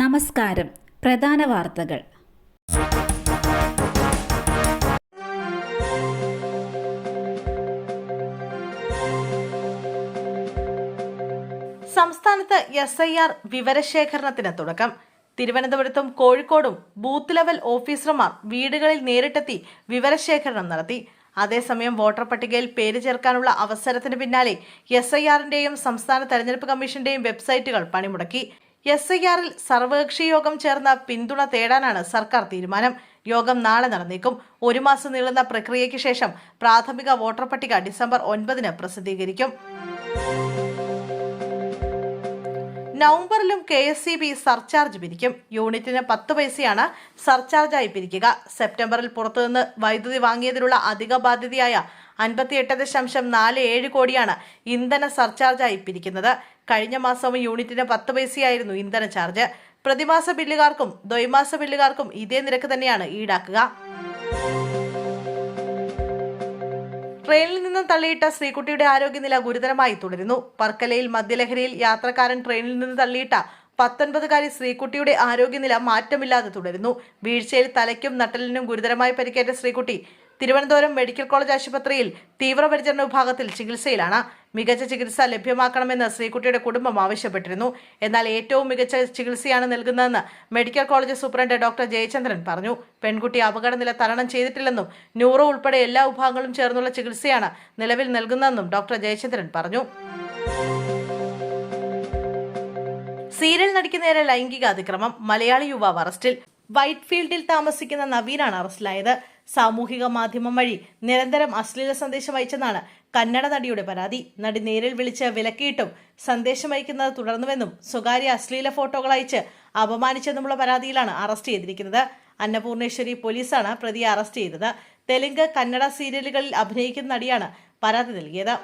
നമസ്കാരം. പ്രധാന വാർത്തകൾ. സംസ്ഥാനത്ത് എസ് ഐ ആർ വിവരശേഖരണത്തിന് തുടക്കം. തിരുവനന്തപുരത്തും കോഴിക്കോടും ബൂത്ത് ലെവൽ ഓഫീസർമാർ വീടുകളിൽ നേരിട്ടെത്തി വിവരശേഖരണം നടത്തി. അതേസമയം വോട്ടർ പട്ടികയിൽ പേര് ചേർക്കാനുള്ള അവസരത്തിന് പിന്നാലെ എസ് ഐ ആറിന്റെയും സംസ്ഥാന തെരഞ്ഞെടുപ്പ് കമ്മീഷന്റെയും വെബ്സൈറ്റുകൾ പണിമുടക്കി. എസ് ഐ ആറിൽ സർവകക്ഷി യോഗം ചേർന്ന പിന്തുണ തേടാനാണ് സർക്കാർ തീരുമാനം. യോഗം നാളെ നടന്നേക്കും. ഒരു മാസം നീളുന്ന പ്രക്രിയയ്ക്ക് ശേഷം പ്രാഥമിക വോട്ടർ പട്ടിക ഡിസംബർ ഒൻപതിന് പ്രസിദ്ധീകരിക്കും. നവംബറിലും K S C B surcharge പിരിക്കും. യൂണിറ്റിന് പത്ത് പൈസയാണ് സർചാർജായി പിരിക്കുക. സെപ്റ്റംബറിൽ പുറത്തുനിന്ന് വൈദ്യുതി വാങ്ങിയതിലുള്ള അധിക ബാധ്യതയായ അൻപത്തിയെട്ട് ദശാംശം നാല് ഏഴ് കോടിയാണ് ഇന്ധന സർചാർജായി പിരിക്കുന്നത്. കഴിഞ്ഞ മാസവും യൂണിറ്റിന് പത്ത് പൈസയായിരുന്നു ഇന്ധന ചാർജ്. പ്രതിമാസ ബില്ലുകാർക്കും ദ്വൈമാസ ബില്ലുകാർക്കും ഇതേ നിരക്ക് തന്നെയാണ് ഈടാക്കുക. ട്രെയിനിൽ നിന്നും തള്ളിയിട്ട ശ്രീകുട്ടിയുടെ ആരോഗ്യനില ഗുരുതരമായി തുടരുന്നു. വർക്കലയിൽ മദ്യലഹരിയിൽ യാത്രക്കാരൻ ട്രെയിനിൽ നിന്ന് തള്ളിയിട്ട പത്തൊൻപതുകാരി ശ്രീകുട്ടിയുടെ ആരോഗ്യനില മാറ്റമില്ലാതെ തുടരുന്നു. വീഴ്ചയിൽ തലയ്ക്കും നട്ടലിനും ഗുരുതരമായി പരിക്കേറ്റ ശ്രീകുട്ടി തിരുവനന്തപുരം മെഡിക്കൽ കോളേജ് ആശുപത്രിയിൽ തീവ്രപരിചരണ വിഭാഗത്തിൽ ചികിത്സയിലാണ് മികച്ച ചികിത്സ ലഭ്യമാക്കണമെന്ന് ശ്രീകുട്ടിയുടെ കുടുംബം ആവശ്യപ്പെട്ടിരുന്നു. എന്നാൽ ഏറ്റവും മികച്ച ചികിത്സയാണ് നൽകുന്നതെന്ന് medical college superintendent doctor Jayachandran പറഞ്ഞു. പെൺകുട്ടി അപകടനില തരണം ചെയ്തിട്ടില്ലെന്നും ന്യൂറോ ഉൾപ്പെടെ എല്ലാ വിഭാഗങ്ങളും ചേർന്നുള്ള ചികിത്സയാണ് നിലവിൽ നൽകുന്നതെന്നും ഡോക്ടർ ജയചന്ദ്രൻ പറഞ്ഞു. സീരിയൽ നടിക്ക് നേരെ ലൈംഗിക അതിക്രമം മലയാളി യുവാവ് അറസ്റ്റിൽ. വൈറ്റ് ഫീൽഡിൽ താമസിക്കുന്ന നവീനാണ് അറസ്റ്റിലായത്. സാമൂഹിക മാധ്യമം വഴി നിരന്തരം അശ്ലീല സന്ദേശം അയച്ചെന്നാണ് കന്നഡ നടിയുടെ പരാതി. നടി നേരിൽ വിളിച്ച് വിലക്കിയിട്ടും സന്ദേശം അയക്കുന്നത് തുടർന്നുവെന്നും സ്വകാര്യ അശ്ലീല ഫോട്ടോകൾ അയച്ച് അപമാനിച്ചെന്നുമുള്ള പരാതിയിലാണ് അറസ്റ്റ് ചെയ്തിരിക്കുന്നത്. അന്നപൂർണേശ്വരി പോലീസാണ് പ്രതിയെ അറസ്റ്റ് ചെയ്തത്. തെലുങ്ക് കന്നഡ സീരിയലുകളിൽ അഭിനയിക്കുന്ന നടിയാണ് പരാതി നൽകിയത്.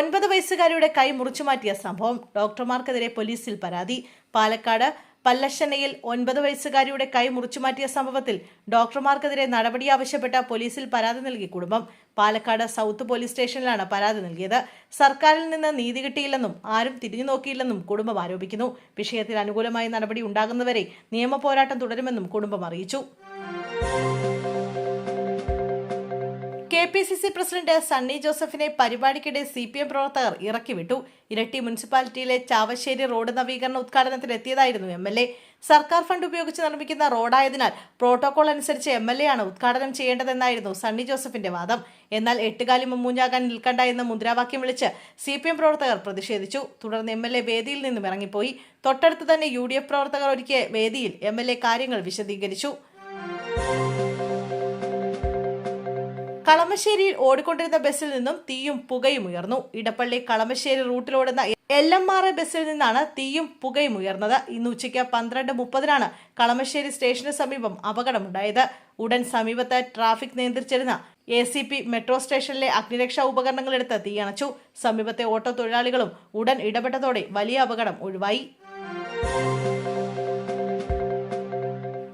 ഒൻപത് വയസ്സുകാരിയുടെ കൈ മുറിച്ചുമാറ്റിയ സംഭവം ഡോക്ടർമാർക്കെതിരെ പോലീസിൽ പരാതി. പാലക്കാട് പല്ലശ്ശനയിൽ ഒൻപത് വയസ്സുകാരിയുടെ കൈ മുറിച്ചുമാറ്റിയ സംഭവത്തിൽ ഡോക്ടർമാർക്കെതിരെ നടപടി ആവശ്യപ്പെട്ട പോലീസിൽ പരാതി നൽകി കുടുംബം. പാലക്കാട് സൗത്ത് പോലീസ് സ്റ്റേഷനിലാണ് പരാതി നൽകിയത്. സർക്കാരിൽ നിന്ന് നീതി കിട്ടിയില്ലെന്നും ആരും തിരിഞ്ഞു നോക്കിയില്ലെന്നും കുടുംബം ആരോപിക്കുന്നു. വിഷയത്തിൽ അനുകൂലമായ നടപടി ഉണ്ടാകുന്നവരെ നിയമ പോരാട്ടം തുടരുമെന്നും കുടുംബം അറിയിച്ചു. P C C president Sunny ജോസഫിനെ പരിപാടിക്കിടെ സി പി എം പ്രവർത്തകർ ഇറക്കിവിട്ടു. ഇരട്ടി മുനിസിപ്പാലിറ്റിയിലെ ചാവശ്ശേരി റോഡ് നവീകരണ ഉദ്ഘാടനത്തിന് എത്തിയതായിരുന്നു എം എൽ എ. സർക്കാർ ഫണ്ട് ഉപയോഗിച്ച് നിർമ്മിക്കുന്ന റോഡായതിനാൽ പ്രോട്ടോകോൾ അനുസരിച്ച് എം എൽ എ ആണ് ഉദ്ഘാടനം ചെയ്യേണ്ടതെന്നായിരുന്നു സണ്ണി ജോസഫിന്റെ വാദം. എന്നാൽ എട്ടുകാലി മുമ്മൂഞ്ഞാകാൻ നിൽക്കണ്ട എന്ന മുദ്രാവാക്യം വിളിച്ച് സി പി എം പ്രവർത്തകർ പ്രതിഷേധിച്ചു. തുടർന്ന് എം എൽ എ വേദിയിൽ നിന്നും ഇറങ്ങിപ്പോയി. തൊട്ടടുത്ത് തന്നെ യു ഡി എഫ് പ്രവർത്തകർ ഒരുക്കിയ വേദിയിൽ എം എൽ എ കാര്യങ്ങൾ വിശദീകരിച്ചു. കളമശ്ശേരിയിൽ ഓടിക്കൊണ്ടിരുന്ന ബസ്സിൽ നിന്നും തീയും പുകയും ഉയർന്നു. ഇടപ്പള്ളി കളമശ്ശേരി റൂട്ടിലോടുന്ന എൽ എം ആർ എ ബസ്സിൽ നിന്നാണ് തീയും പുകയും ഉയർന്നത്. ഇന്ന് ഉച്ചയ്ക്ക് പന്ത്രണ്ട് മുപ്പതിനാണ് കളമശ്ശേരി സ്റ്റേഷന് സമീപം അപകടമുണ്ടായത്. ഉടൻ സമീപത്ത് ട്രാഫിക് നിയന്ത്രിച്ചിരുന്ന എ സി പി മെട്രോ സ്റ്റേഷനിലെ അഗ്നിരക്ഷാ ഉപകരണങ്ങളെടുത്ത് തീയണച്ചു സമീപത്തെ ഓട്ടോ തൊഴിലാളികളും ഉടൻ ഇടപെട്ടതോടെ വലിയ അപകടം ഒഴിവായി.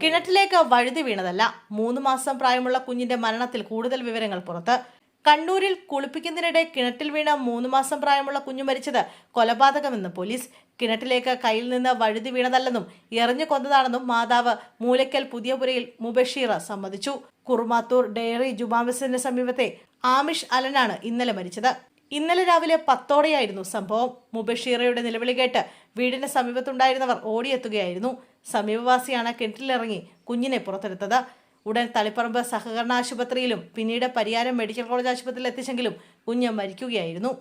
കിണറ്റിലേക്ക് വഴുതി വീണതല്ല. മൂന്ന് മാസം പ്രായമുള്ള കുഞ്ഞിന്റെ മരണത്തിൽ കൂടുതൽ വിവരങ്ങൾ പുറത്ത്. കണ്ണൂരിൽ കുളിപ്പിക്കുന്നതിനിടെ കിണറ്റിൽ വീണ മൂന്ന് മാസം പ്രായമുള്ള കുഞ്ഞു മരിച്ചത് കൊലപാതകമെന്ന് പോലീസ്. കിണറ്റിലേക്ക് കയ്യിൽ നിന്ന് വഴുതി വീണതല്ലെന്നും എറിഞ്ഞു കൊന്നതാണെന്നും മാതാവ് മൂലയ്ക്കൽ പുതിയപുരയിൽ മുബഷീറ സമ്മതിച്ചു. കുർമാത്തൂർ ഡെയറി ജുമാമസിന് സമീപത്തെ ആമിഷ് അലനാണ് ഇന്നലെ മരിച്ചത്. ഇന്നലെ രാവിലെ പത്തോടെയായിരുന്നു സംഭവം. മുബഷീറയുടെ നിലവിളി കേട്ട് വീടിന് സമീപത്തുണ്ടായിരുന്നവർ ഓടിയെത്തുകയായിരുന്നു. സമീപവാസിയാണ് കിണറ്റിലിറങ്ങി കുഞ്ഞിനെ പുറത്തെടുത്തത്. ഉടൻ തളിപ്പറമ്പ് സഹകരണ ആശുപത്രിയിലും പിന്നീട് പരിയാരം മെഡിക്കൽ കോളേജ് ആശുപത്രിയിൽ എത്തിച്ചെങ്കിലും കുഞ്ഞ് മരിക്കുകയായിരുന്നു.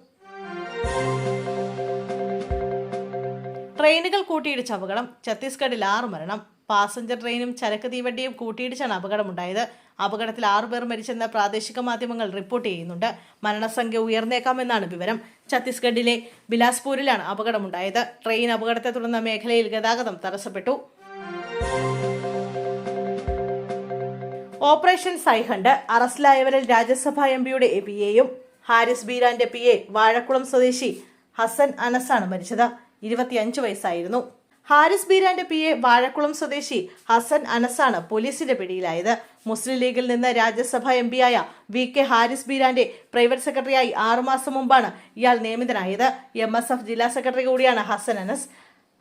ട്രെയിനുകൾ കൂട്ടിയിടിച്ച അപകടം. ഛത്തീസ്ഗഡിൽ ആറ് മരണം. പാസഞ്ചർ ട്രെയിനും ചരക്ക് തീവണ്ടിയും കൂട്ടിയിടിച്ചാണ് അപകടമുണ്ടായത്. അപകടത്തിൽ ആറുപേർ മരിച്ചെന്ന് പ്രാദേശിക മാധ്യമങ്ങൾ റിപ്പോർട്ട് ചെയ്യുന്നുണ്ട്. മരണസംഖ്യ ഉയർന്നേക്കാമെന്നാണ് വിവരം. ഛത്തീസ്ഗഡിലെ ബിലാസ്പൂരിലാണ് അപകടമുണ്ടായത്. ട്രെയിൻ അപകടത്തെ തുടർന്ന് മേഖലയിൽ ഗതാഗതം തടസ്സപ്പെട്ടു. ഓപ്പറേഷൻ സൈഹണ്ട് അറസ്റ്റിലായവരിൽ രാജ്യസഭാ എം പിയുടെ പി എയും ഹാരിസ് ബീരാന്റെ പി എ വാഴക്കുളം സ്വദേശി ഹസൻ അനസാണ് മരിച്ചത്. ഇരുപത്തിയഞ്ച് വയസ്സായിരുന്നു. ഹാരിസ് ബീരാന്റെ പി എ വാഴക്കുളം സ്വദേശി ഹസൻ അനസാണ് പോലീസിന്റെ പിടിയിലായത്. മുസ്ലിം ലീഗിൽ നിന്ന് രാജ്യസഭാ എം പിയായ വി കെ ഹാരിസ് ബീരാന്റെ പ്രൈവറ്റ് സെക്രട്ടറിയായി ആറുമാസം മുമ്പാണ് ഇയാൾ നിയമിതനായത്. എം എസ് എഫ് ജില്ലാ സെക്രട്ടറി കൂടിയാണ് ഹസൻ അനസ്.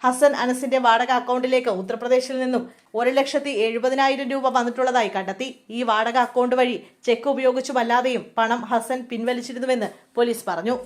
ഹസൻ അനസിന്റെ വാടക അക്കൗണ്ടിലേക്ക് ഉത്തർപ്രദേശിൽ നിന്നും ഒരു ലക്ഷത്തി എഴുപതിനായിരം രൂപ വന്നിട്ടുള്ളതായി കണ്ടെത്തി. ഈ വാടക അക്കൗണ്ട് വഴി ചെക്ക് ഉപയോഗിച്ചുമല്ലാതെയും പണം ഹസൻ പിൻവലിച്ചിരുന്നുവെന്ന് പോലീസ് പറഞ്ഞു.